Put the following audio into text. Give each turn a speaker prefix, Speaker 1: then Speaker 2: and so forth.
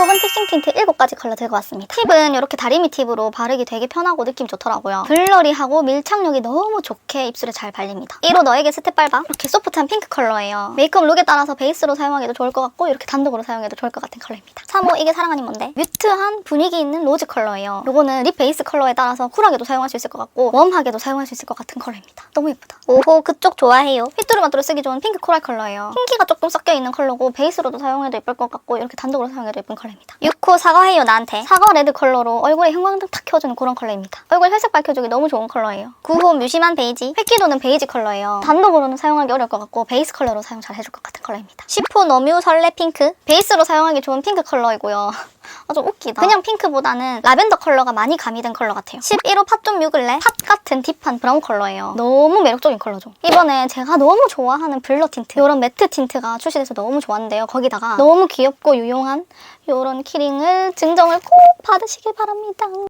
Speaker 1: 톡은 픽싱 틴트 7가지 컬러 들고 왔습니다. 팁은 이렇게 다리미 팁으로 바르기 되게 편하고 느낌 좋더라고요. 블러리하고 밀착력이 너무 좋게 입술에 잘 발립니다. 1호 너에게 스텝 밟아 이렇게 소프트한 핑크 컬러예요. 메이크업 룩에 따라서 베이스로 사용하기도 좋을 것 같고 이렇게 단독으로 사용해도 좋을 것 같은 컬러입니다. 3호 이게 사랑하니 뭔데? 뮤트한 분위기 있는 로즈 컬러예요. 요거는 립 베이스 컬러에 따라서 쿨하게도 사용할 수 있을 것 같고 웜하게도 사용할 수 있을 것 같은 컬러입니다. 너무 예쁘다. 5호 그쪽 좋아해요. 휘뚜루마뚜루 쓰기 좋은 핑크 코랄 컬러예요. 흰기가 조금 섞여 있는 컬러고 베이스로도 사용해도 예쁠 것 같고 이렇게 단독으로 사용해도 예쁜 컬러 입니다. 6호 사과해요 나한테. 사과 레드 컬러로 얼굴에 형광등 탁 켜주는 그런 컬러입니다. 얼굴 혈색 밝혀주기 너무 좋은 컬러예요. 9호 뮤심한 베이지. 획기도는 베이지 컬러예요. 단독으로는 사용하기 어려울 것 같고 베이스 컬러로 사용 잘 해줄 것 같은 컬러입니다. 10호 너뮤 설레 핑크. 베이스로 사용하기 좋은 핑크 컬러이고요. 아, 좀 웃기다. 그냥 핑크보다는 라벤더 컬러가 많이 가미된 컬러 같아요. 11호 팥좀 뮤글레. 팥 같은 딥한 브라운 컬러예요. 너무 매력적인 컬러죠. 이번에 제가 너무 좋아하는 블러 틴트. 이런 매트 틴트가 출시돼서 너무 좋았는데요. 거기다가 너무 귀엽고 유용한 이런 키링을 증정을 꼭 받으시길 바랍니다.